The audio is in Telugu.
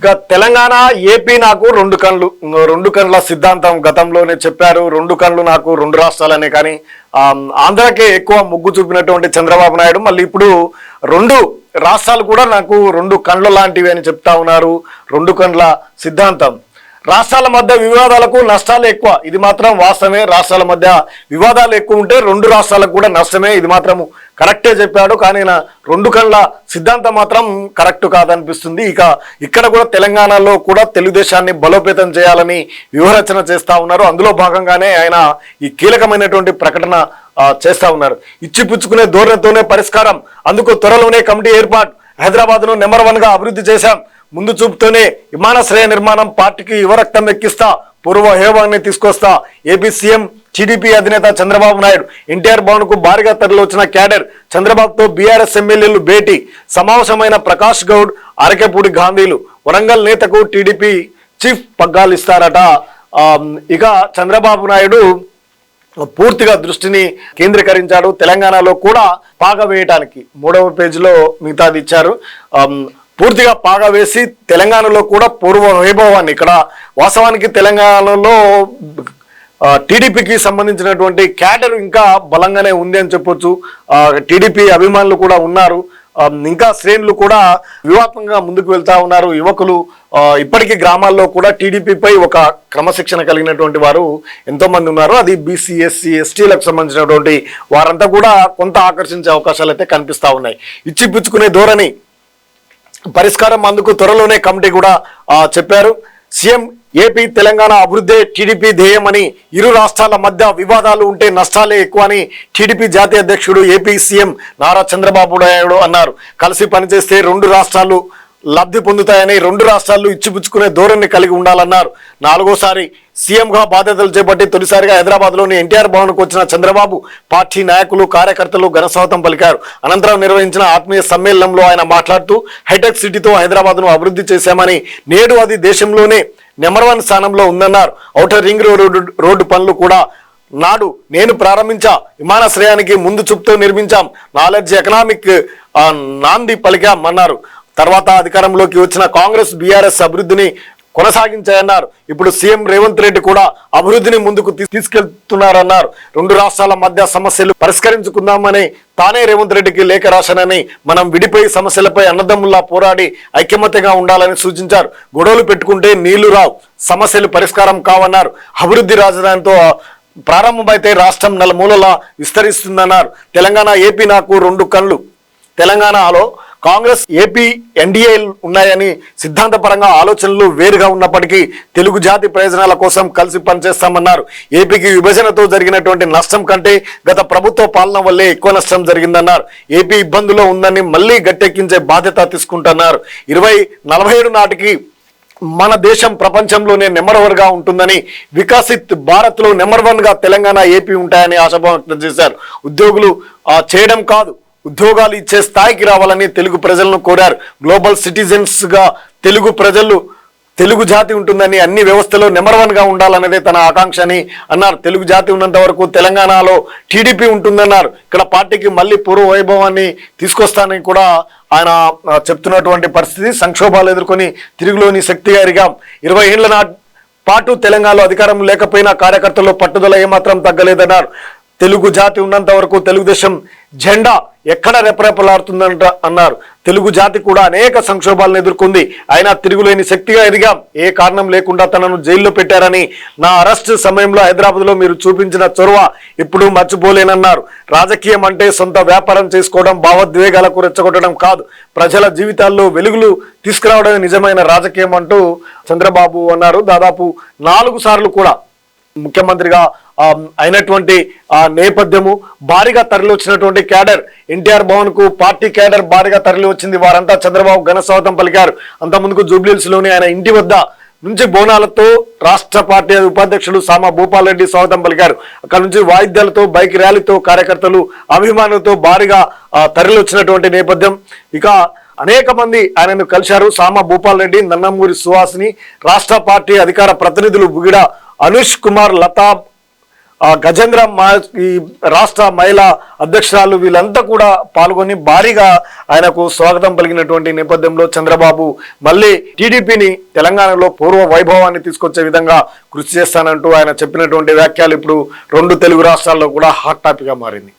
ఇక తెలంగాణ ఏపీ నాకు రెండు కళ్ళు రెండు కండ్ల సిద్ధాంతం గతంలోనే చెప్పారు. రెండు కళ్ళు నాకు రెండు రాష్ట్రాలనే కానీ ఆంధ్రాకే ఎక్కువ ముగ్గు చూపినటువంటి చంద్రబాబు నాయుడు. మళ్ళీ ఇప్పుడు రెండు రాష్ట్రాలు కూడా నాకు రెండు కళ్ళు లాంటివి అని చెప్తా ఉన్నారు. రెండు కండ్ల సిద్ధాంతం. రాష్ట్రాల మధ్య వివాదాలకు నష్టాలు ఎక్కువ. ఇది మాత్రం వాస్తవమే. రాష్ట్రాల మధ్య వివాదాలు ఎక్కువ ఉంటే రెండు రాష్ట్రాలకు కూడా నష్టమే. ఇది మాత్రం కరెక్టే చెప్పాడు కానీ నా రెండు కళ్ళ సిద్ధాంతం మాత్రం కరెక్ట్ కాదనిపిస్తుంది. ఇక ఇక్కడ కూడా తెలంగాణలో కూడా తెలుగుదేశాన్ని బలోపేతం చేయాలని వ్యూహరచన చేస్తూ ఉన్నారు. అందులో భాగంగానే ఆయన ఈ కీలకమైనటువంటి ప్రకటన చేస్తూ ఉన్నారు. ఇచ్చి పుచ్చుకునే ధోరణితోనే పరిష్కారం అందుకు త్వరలోనే కమిటీ ఏర్పాటు హైదరాబాద్ను నెంబర్ వన్గా అభివృద్ధి చేశాం. ముందు చూపుతోనే విమానాశ్రయ నిర్మాణం పార్టీకి యువరక్తం ఎక్కిస్తా పూర్వ హేవాన్ని తీసుకొస్తా. ఏపీ సీఎం టీడీపీ అధినేత చంద్రబాబు నాయుడు. ఎన్టీఆర్ భవన్కు భారీగా తరలివచ్చిన క్యాడర్ చంద్రబాబుతో బీఆర్ఎస్ ఎమ్మెల్యేలు భేటీ. సమావేశమైన ప్రకాష్ గౌడ్ అరకెపూడి గాంధీలు. వరంగల్ నేతకు టీడీపీ చీఫ్ పగ్గాలు ఇస్తారట. ఇక చంద్రబాబు నాయుడు పూర్తిగా దృష్టిని కేంద్రీకరించాడు. తెలంగాణలో కూడా పాగా వేయటానికి మూడవ పేజీలో మిగతాది ఇచ్చారు. పూర్తిగా పాగా వేసి తెలంగాణలో కూడా పూర్వ వైభవాన్ని ఇక్కడ వాస్తవానికి తెలంగాణలో టీడీపీకి సంబంధించినటువంటి క్యాడర్ ఇంకా బలంగానే ఉంది అని చెప్పొచ్చు. టీడీపీ అభిమానులు కూడా ఉన్నారు. ఇంకా శ్రేణులు కూడా వ్యూహాత్మకంగా ముందుకు వెళ్తా ఉన్నారు. యువకులు ఇప్పటికీ గ్రామాల్లో కూడా టీడీపీపై ఒక క్రమశిక్షణ కలిగినటువంటి వారు ఎంతోమంది ఉన్నారు. అది బీసీ ఎస్సీ ఎస్టీలకు సంబంధించినటువంటి వారంతా కూడా కొంత ఆకర్షించే అవకాశాలు అయితే కనిపిస్తూ ఉన్నాయి. ఇచ్చి పుచ్చుకునే ధోరణి పరిష్కారం అందుకు త్వరలోనే కమిటీ కూడా చెప్పారు. సీఎం ఏపీ తెలంగాణ అభివృద్ధి టీడీపీ ధ్యేయమని ఇరు రాష్ట్రాల మధ్య వివాదాలు ఉంటే నష్టాలే ఎక్కువ అని టీడీపీ జాతీయ అధ్యక్షుడు ఏపీ సీఎం నారా చంద్రబాబు నాయుడు అన్నారు. కలిసి పనిచేస్తే రెండు రాష్ట్రాలు లబ్ధి పొందుతాయని రెండు రాష్ట్రాలు ఇచ్చిపుచ్చుకునే ధోరణి కలిగి ఉండాలన్నారు. నాలుగోసారి సీఎంగా బాధ్యతలు చేపట్టి తొలిసారిగా హైదరాబాద్లోని ఎన్టీఆర్ భవన్కు వచ్చిన చంద్రబాబు పార్టీ నాయకులు కార్యకర్తలు ఘనస్వాగతం పలికారు. అనంతరం నిర్వహించిన ఆత్మీయ సమ్మేళనంలో ఆయన మాట్లాడుతూ హైటెక్ సిటీతో హైదరాబాద్ను అభివృద్ధి చేశామని నేడు అది దేశంలోనే నెంబర్ వన్ స్థానంలో ఉందన్నారు. ఔటర్ రింగ్ రోడ్డు రోడ్డు పనులు కూడా నాడు నేను ప్రారంభించా. విమానాశ్రయానికి ముందు చూపుతో నిర్మించాం. నాలెడ్జ్ ఎకనామిక్ నాంది పలికాం అన్నారు తర్వాత అధికారంలోకి వచ్చిన కాంగ్రెస్ బీఆర్ఎస్ అభివృద్ధిని కొనసాగించాయన్నారు. ఇప్పుడు సీఎం రేవంత్ రెడ్డి కూడా అభివృద్ధిని ముందుకు తీ- తీసుకెళ్తున్నారన్నారు. రెండు రాష్ట్రాల మధ్య సమస్యలు పరిష్కరించుకుందామని తానే రేవంత్ రెడ్డికి లేఖ రాశానని మనం విడిపోయి సమస్యలపై అన్నదమ్ముల్లా పోరాడి ఐక్యమత్యంగా ఉండాలని సూచించారు. గొడవలు పెట్టుకుంటే నీళ్ళు రావు సమస్యలు పరిష్కారం కావన్నారు. అభివృద్ధి రాజధానితో ప్రారంభమైతే రాష్ట్రం నలుమూలలా విస్తరిస్తుందన్నారు. తెలంగాణ ఏపీ నాకు రెండు కళ్ళు. తెలంగాణలో కాంగ్రెస్ ఏపీ ఎన్డీఏ ఉన్నాయని సిద్ధాంతపరంగా ఆలోచనలు వేరుగా ఉన్నప్పటికీ తెలుగు జాతి ప్రయోజనాల కోసం కలిసి పనిచేస్తామన్నారు. ఏపీకి విభజనతో జరిగినటువంటి నష్టం కంటే గత ప్రభుత్వ పాలన వల్లే ఎక్కువ నష్టం జరిగిందన్నారు. ఏపీ ఇబ్బందులో ఉందని మళ్ళీ గట్టెక్కించే బాధ్యత తీసుకుంటున్నారు. ఇరవై నలభై ఏడు నాటికి మన దేశం ప్రపంచంలోనే నెంబర్ వన్గా ఉంటుందని వికసిత్ భారత్లో నెంబర్ వన్గా తెలంగాణ ఏపీ ఉంటాయని ఆశాభావం వ్యక్తం చేశారు. ఉద్యోగులు చేయడం కాదు. ఉద్యోగాలు ఇచ్చే స్థాయికి రావాలని తెలుగు ప్రజలను కోరారు. గ్లోబల్ సిటిజన్స్గా తెలుగు ప్రజలు తెలుగు జాతి ఉంటుందని అన్ని వ్యవస్థలో నెంబర్ వన్గా ఉండాలన్నదే తన ఆకాంక్ష అని అన్నారు. తెలుగు జాతి ఉన్నంత వరకు తెలంగాణలో టీడీపీ ఉంటుందన్నారు. ఇక్కడ పార్టీకి మళ్ళీ పూర్వ వైభవాన్ని తీసుకొస్తానని కూడా ఆయన చెప్తున్నటువంటి పరిస్థితి సంక్షోభాలు ఎదుర్కొని తిరుగులోని శక్తిగా ఎరిగాం ఇరవై ఏళ్ళ నాటి పాటు తెలంగాణలో అధికారం లేకపోయినా కార్యకర్తల్లో పట్టుదల ఏమాత్రం తగ్గలేదన్నారు. తెలుగు జాతి ఉన్నంత వరకు తెలుగుదేశం జెండా ఎక్కడ రెపరెపలాడుతుందంట అన్నారు. తెలుగు జాతి కూడా అనేక సంక్షోభాలను ఎదుర్కొంది. అయినా తిరుగులేని శక్తిగా ఎదిగాం. ఏ కారణం లేకుండా తనను జైల్లో పెట్టారని నా అరెస్ట్ సమయంలో హైదరాబాద్లో మీరు చూపించిన చొరవ ఇప్పుడు మర్చిపోలేనన్నారు. రాజకీయం అంటే సొంత వ్యాపారం చేసుకోవడం భావోద్వేగాలకు రెచ్చగొట్టడం కాదు. ప్రజల జీవితాల్లో వెలుగులు తీసుకురావడమే నిజమైన రాజకీయం అంటూ చంద్రబాబు అన్నారు. దాదాపు నాలుగు సార్లు కూడా ముఖ్యమంత్రిగా అయినటువంటి ఆ నేపథ్యము భారీగా తరలి వచ్చినటువంటి క్యాడర్ ఎన్టీఆర్ భవన్కు పార్టీ క్యాడర్ భారీగా తరలి వచ్చింది వారంతా చంద్రబాబు ఘన స్వాగతం పలికారు. అంత ముందుకు లోని ఆయన ఇంటి వద్ద నుంచి బోనాలతో రాష్ట్ర పార్టీ ఉపాధ్యక్షుడు సామా భూపాల్ రెడ్డి స్వాగతం పలికారు. అక్కడ నుంచి వాయిద్యాలతో బైక్ ర్యాలీతో కార్యకర్తలు అభిమానులతో భారీగా తరలివచ్చినటువంటి తరలి వచ్చినటువంటి నేపథ్యం. ఇక అనేక మంది ఆయనను కలిశారు సామ భూపాల్ రెడ్డి నన్నమూరి సుహాసిని రాష్ట్ర పార్టీ అధికార ప్రతినిధులు బుగిడ అనుష్ కుమార్ లతా ఆ గజేంద్ర మా ఈ రాష్ట్ర మహిళా అధ్యక్షురాలు వీళ్ళంతా కూడా పాల్గొని భారీగా ఆయనకు స్వాగతం పలికినటువంటి నేపథ్యంలో చంద్రబాబు మళ్ళీ టీడీపీని తెలంగాణలో పూర్వ వైభవాన్ని తీసుకొచ్చే విధంగా కృషి చేస్తానంటూ ఆయన చెప్పినటువంటి వ్యాఖ్యలు ఇప్పుడు రెండు తెలుగు రాష్ట్రాల్లో కూడా హాట్ టాపిక్గా మారింది.